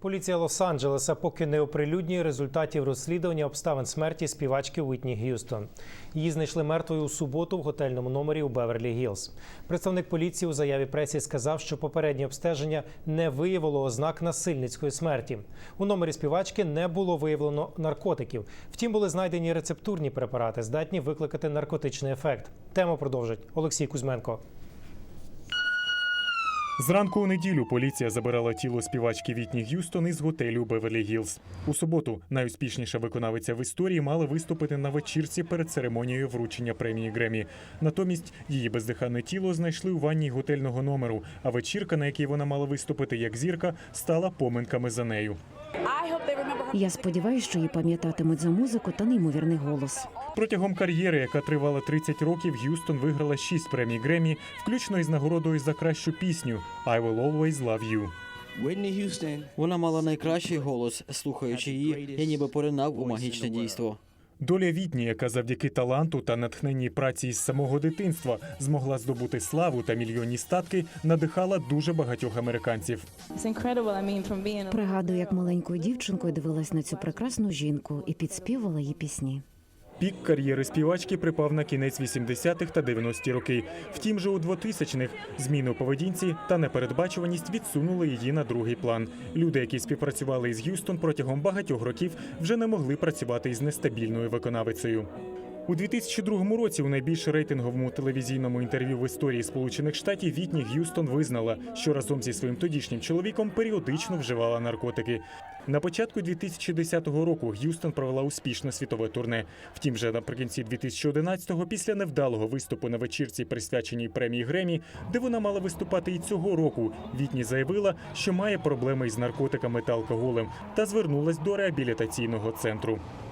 Поліція Лос-Анджелеса поки не оприлюднює результатів розслідування обставин смерті співачки Уітні Г'юстон. Її знайшли мертвою у суботу в готельному номері у Беверлі Гілз. Представник поліції у заяві пресі сказав, що попереднє обстеження не виявило ознак насильницької смерті. У номері співачки не було виявлено наркотиків. Втім, були знайдені рецептурні препарати, здатні викликати наркотичний ефект. Тему продовжить Олексій Кузьменко. Зранку у неділю поліція забирала тіло співачки Вітні Г'юстон із готелю Беверлі Гілз. У суботу найуспішніша виконавиця в історії мала виступити на вечірці перед церемонією вручення премії Гремі. Натомість її бездиханне тіло знайшли у ванні готельного номеру. А вечірка, на якій вона мала виступити як зірка, стала поминками за нею. Я сподіваюся, що її пам'ятатимуть за музику та неймовірний голос. Протягом кар'єри, яка тривала 30 років, Г'юстон виграла 6 премій Гремі, включно із нагородою за кращу пісню «I will always love you». Вона мала найкращий голос. Слухаючи її, я ніби поринав у магічне дійство. Доля Вітні, яка завдяки таланту та натхненній праці із самого дитинства змогла здобути славу та мільйонні статки, надихала дуже багатьох американців. Пригадую, як маленькою дівчинкою дивилась на цю прекрасну жінку і підспівала її пісні. Пік кар'єри співачки припав на кінець 80-х та 90-ті роки. Втім, же у 2000-х зміни поведінці та непередбачуваність відсунули її на другий план. Люди, які співпрацювали із Г'юстон протягом багатьох років, вже не могли працювати із нестабільною виконавицею. У 2002 році у найбільш рейтинговому телевізійному інтерв'ю в історії Сполучених Штатів Вітні Г'юстон визнала, що разом зі своїм тодішнім чоловіком періодично вживала наркотики. На початку 2010 року Г'юстон провела успішне світове турне. Втім, вже наприкінці 2011-го, після невдалого виступу на вечірці, присвяченій премії Гремі, де вона мала виступати і цього року, Вітні заявила, що має проблеми із наркотиками та алкоголем, та звернулась до реабілітаційного центру.